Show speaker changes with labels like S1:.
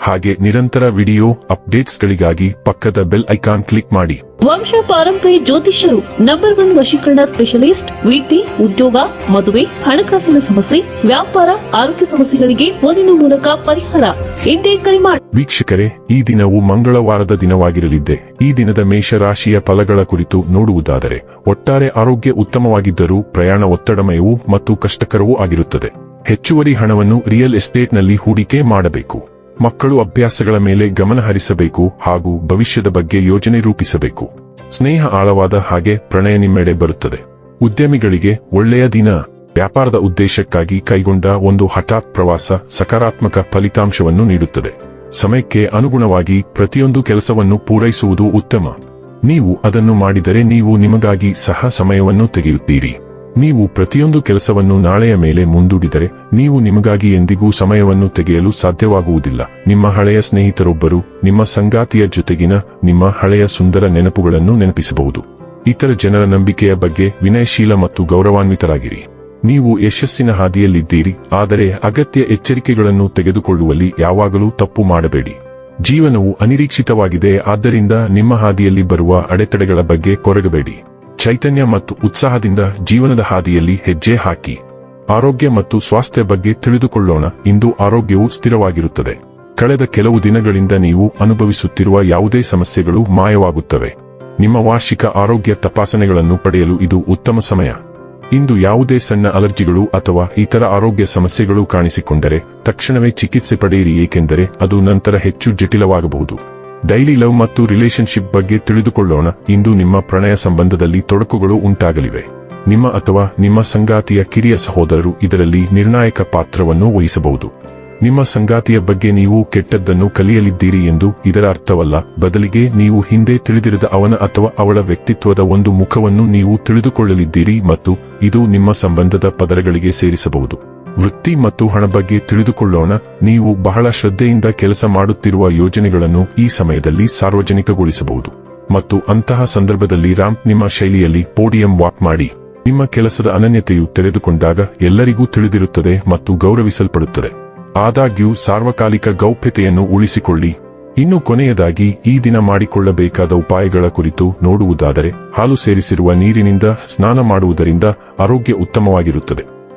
S1: ಹಾಗೆ ನಿರಂತರ ವಿಡಿಯೋ ಅಪ್ಡೇಟ್ಸ್ಗಳಿಗಾಗಿ ಪಕ್ಕದ ಬೆಲ್ ಐಕಾನ್ ಕ್ಲಿಕ್ ಮಾಡಿ.
S2: ವಂಶ ಪಾರಂಪರಿ ಜ್ಯೋತಿಷ್ಯರು ನಂಬರ್ ಒನ್ ವಶೀಕರಣ ಸ್ಪೆಷಲಿಸ್ಟ್ ವೃತ್ತಿ ಉದ್ಯೋಗ ಮದುವೆ ಹಣಕಾಸಿನ ಸಮಸ್ಯೆ ವ್ಯಾಪಾರ ಆರೋಗ್ಯ ಸಮಸ್ಯೆಗಳಿಗೆ ಫೋನಿನ ಮೂಲಕ ಪರಿಹಾರ. ಇಂದೇ ಕರೆ ಮಾಡಿ
S1: ವೀಕ್ಷಕರೇ ಈ ದಿನವು ಮಂಗಳವಾರದ ದಿನವಾಗಿರಲಿದ್ದೆ. ಈ ದಿನದ ಮೇಷರಾಶಿಯ ಫಲಗಳ ಕುರಿತು ನೋಡುವುದಾದರೆ ಒಟ್ಟಾರೆ ಆರೋಗ್ಯ ಉತ್ತಮವಾಗಿದ್ದರೂ ಪ್ರಯಾಣ ಒತ್ತಡಮಯವೂ ಮತ್ತು ಕಷ್ಟಕರವೂ ಆಗಿರುತ್ತದೆ. ಹೆಚ್ಚುವರಿ ಹಣವನ್ನು ರಿಯಲ್ ಎಸ್ಟೇಟ್ನಲ್ಲಿ ಹೂಡಿಕೆ ಮಾಡಬೇಕು. ಮಕ್ಕಳು ಅಭ್ಯಾಸಗಳ ಮೇಲೆ ಗಮನ ಹರಿಸಬೇಕು ಹಾಗೂ ಭವಿಷ್ಯದ ಬಗ್ಗೆ ಯೋಜನೆ ರೂಪಿಸಬೇಕು. ಸ್ನೇಹ ಆಳವಾದ ಹಾಗೆ ಪ್ರಣಯ ನಿಮ್ಮೆಡೆ ಬರುತ್ತದೆ. ಉದ್ಯಮಿಗಳಿಗೆ ಒಳ್ಳೆಯ ದಿನ. ವ್ಯಾಪಾರದ ಉದ್ದೇಶಕ್ಕಾಗಿ ಕೈಗೊಂಡ ಒಂದು ಹಠಾತ್ ಪ್ರವಾಸ ಸಕಾರಾತ್ಮಕ ಫಲಿತಾಂಶವನ್ನು ನೀಡುತ್ತದೆ. ಸಮಯಕ್ಕೆ ಅನುಗುಣವಾಗಿ ಪ್ರತಿಯೊಂದು ಕೆಲಸವನ್ನು ಪೂರೈಸುವುದು ಉತ್ತಮ. ನೀವು ಅದನ್ನು ಮಾಡಿದರೆ ನೀವು ನಿಮಗಾಗಿ ಸಹ ಸಮಯವನ್ನು ತೆಗೆಯುತ್ತೀರಿ. ನೀವು ಪ್ರತಿಯೊಂದು ಕೆಲಸವನ್ನು ನಾಳೆಯ ಮೇಲೆ ಮುಂದೂಡಿದರೆ ನೀವು ನಿಮಗಾಗಿ ಎಂದಿಗೂ ಸಮಯವನ್ನು ತೆಗೆಯಲು ಸಾಧ್ಯವಾಗುವುದಿಲ್ಲ. ನಿಮ್ಮ ಹಳೆಯ ಸ್ನೇಹಿತರೊಬ್ಬರು, ನಿಮ್ಮ ಸಂಗಾತಿಯ ಜೊತೆಗಿನ ನಿಮ್ಮ ಹಳೆಯ ಸುಂದರ ನೆನಪುಗಳನ್ನು ನೆನಪಿಸಬಹುದು. ಇತರ ಜನರ ನಂಬಿಕೆಯ ಬಗ್ಗೆ ವಿನಯಶೀಲ ಮತ್ತು ಗೌರವಾನ್ವಿತರಾಗಿರಿ. ನೀವು ಯಶಸ್ಸಿನ ಹಾದಿಯಲ್ಲಿದ್ದೀರಿ, ಆದರೆ ಅಗತ್ಯ ಎಚ್ಚರಿಕೆಗಳನ್ನು ತೆಗೆದುಕೊಳ್ಳುವಲ್ಲಿ ಯಾವಾಗಲೂ ತಪ್ಪು ಮಾಡಬೇಡಿ. ಜೀವನವು ಅನಿರೀಕ್ಷಿತವಾಗಿದೆ, ಆದ್ದರಿಂದ ನಿಮ್ಮ ಹಾದಿಯಲ್ಲಿ ಬರುವ ಅಡೆತಡೆಗಳ ಬಗ್ಗೆ ಕೊರಗಬೇಡಿ. ಚೈತನ್ಯ ಮತ್ತು ಉತ್ಸಾಹದಿಂದ ಜೀವನದ ಹಾದಿಯಲ್ಲಿ ಹೆಜ್ಜೆ ಹಾಕಿ. ಆರೋಗ್ಯ ಮತ್ತು ಸ್ವಾಸ್ಥ್ಯ ಬಗ್ಗೆ ತಿಳಿದುಕೊಳ್ಳೋಣ, ಇಂದು ಆರೋಗ್ಯವು ಸ್ಥಿರವಾಗಿರುತ್ತದೆ. ಕಳೆದ ಕೆಲವು ದಿನಗಳಿಂದ ನೀವು ಅನುಭವಿಸುತ್ತಿರುವ ಯಾವುದೇ ಸಮಸ್ಯೆಗಳು ಮಾಯವಾಗುತ್ತವೆ. ನಿಮ್ಮ ವಾರ್ಷಿಕ ಆರೋಗ್ಯ ತಪಾಸಣೆಗಳನ್ನು ಪಡೆಯಲು ಇದು ಉತ್ತಮ ಸಮಯ. ಇಂದು ಯಾವುದೇ ಸಣ್ಣ ಅಲರ್ಜಿಗಳು ಅಥವಾ ಇತರ ಆರೋಗ್ಯ ಸಮಸ್ಯೆಗಳು ಕಾಣಿಸಿಕೊಂಡರೆ, ತಕ್ಷಣವೇ ಚಿಕಿತ್ಸೆ ಪಡೆಯಿರಿ, ಏಕೆಂದರೆ ಅದು ನಂತರ ಹೆಚ್ಚು ಜಟಿಲವಾಗಬಹುದು. ಡೈಲಿ ಲವ್ ಮತ್ತು ರಿಲೇಶನ್ಶಿಪ್ ಬಗ್ಗೆ ತಿಳಿದುಕೊಳ್ಳೋಣ. ಇಂದು ನಿಮ್ಮ ಪ್ರಣಯ ಸಂಬಂಧದಲ್ಲಿ ತೊಡಕುಗಳು ಉಂಟಾಗಲಿವೆ. ನಿಮ್ಮ ಅಥವಾ ನಿಮ್ಮ ಸಂಗಾತಿಯ ಕಿರಿಯ ಸಹೋದರರು ಇದರಲ್ಲಿ ನಿರ್ಣಾಯಕ ಪಾತ್ರವನ್ನು ವಹಿಸಬಹುದು. ನಿಮ್ಮ ಸಂಗಾತಿಯ ಬಗ್ಗೆ ನೀವು ಕೆಟ್ಟದ್ದನ್ನು ಕಲಿಯಲಿದ್ದೀರಿ ಎಂದು ಇದರ ಅರ್ಥವಲ್ಲ. ಬದಲಿಗೆ ನೀವು ಹಿಂದೆ ತಿಳಿದಿರದ ಅವನ ಅಥವಾ ಅವಳ ವ್ಯಕ್ತಿತ್ವದ ಒಂದು ಮುಖವನ್ನು ನೀವು ತಿಳಿದುಕೊಳ್ಳಲಿದ್ದೀರಿ ಮತ್ತು ಇದು ನಿಮ್ಮ ಸಂಬಂಧದ ಪದರಗಳಿಗೆ ಸೇರಿಸಬಹುದು. ವೃತ್ತಿ ಮತ್ತು ಹಣ ಬಗ್ಗೆ ತಿಳಿದುಕೊಳ್ಳೋಣ. ನೀವು ಬಹಳ ಶ್ರದ್ಧೆಯಿಂದ ಕೆಲಸ ಮಾಡುತ್ತಿರುವ ಯೋಜನೆಗಳನ್ನು ಈ ಸಮಯದಲ್ಲಿ ಸಾರ್ವಜನಿಕಗೊಳಿಸಬಹುದು. ಮತ್ತು ಅಂತಹ ಸಂದರ್ಭದಲ್ಲಿ ರಾಂಪ್ ನಿಮ್ಮ ಶೈಲಿಯಲ್ಲಿ ಪೋಡಿಯಂ ವಾಕ್ ಮಾಡಿ. ನಿಮ್ಮ ಕೆಲಸದ ಅನನ್ಯತೆಯು ತೆರೆದುಕೊಂಡಾಗ ಎಲ್ಲರಿಗೂ ತಿಳಿದಿರುತ್ತದೆ ಮತ್ತು ಗೌರವಿಸಲ್ಪಡುತ್ತದೆ. ಆದಾಗ್ಯೂ ಸಾರ್ವಕಾಲಿಕ ಗೌಪ್ಯತೆಯನ್ನು ಉಳಿಸಿಕೊಳ್ಳಿ. ಇನ್ನು ಕೊನೆಯದಾಗಿ ಈ ದಿನ ಮಾಡಿಕೊಳ್ಳಬೇಕಾದ ಉಪಾಯಗಳ ಕುರಿತು ನೋಡುವುದಾದರೆ ಹಾಲು ಸೇರಿಸಿರುವ ನೀರಿನಿಂದ ಸ್ನಾನ ಮಾಡುವುದರಿಂದ ಆರೋಗ್ಯ ಉತ್ತಮವಾಗಿರುತ್ತದೆ.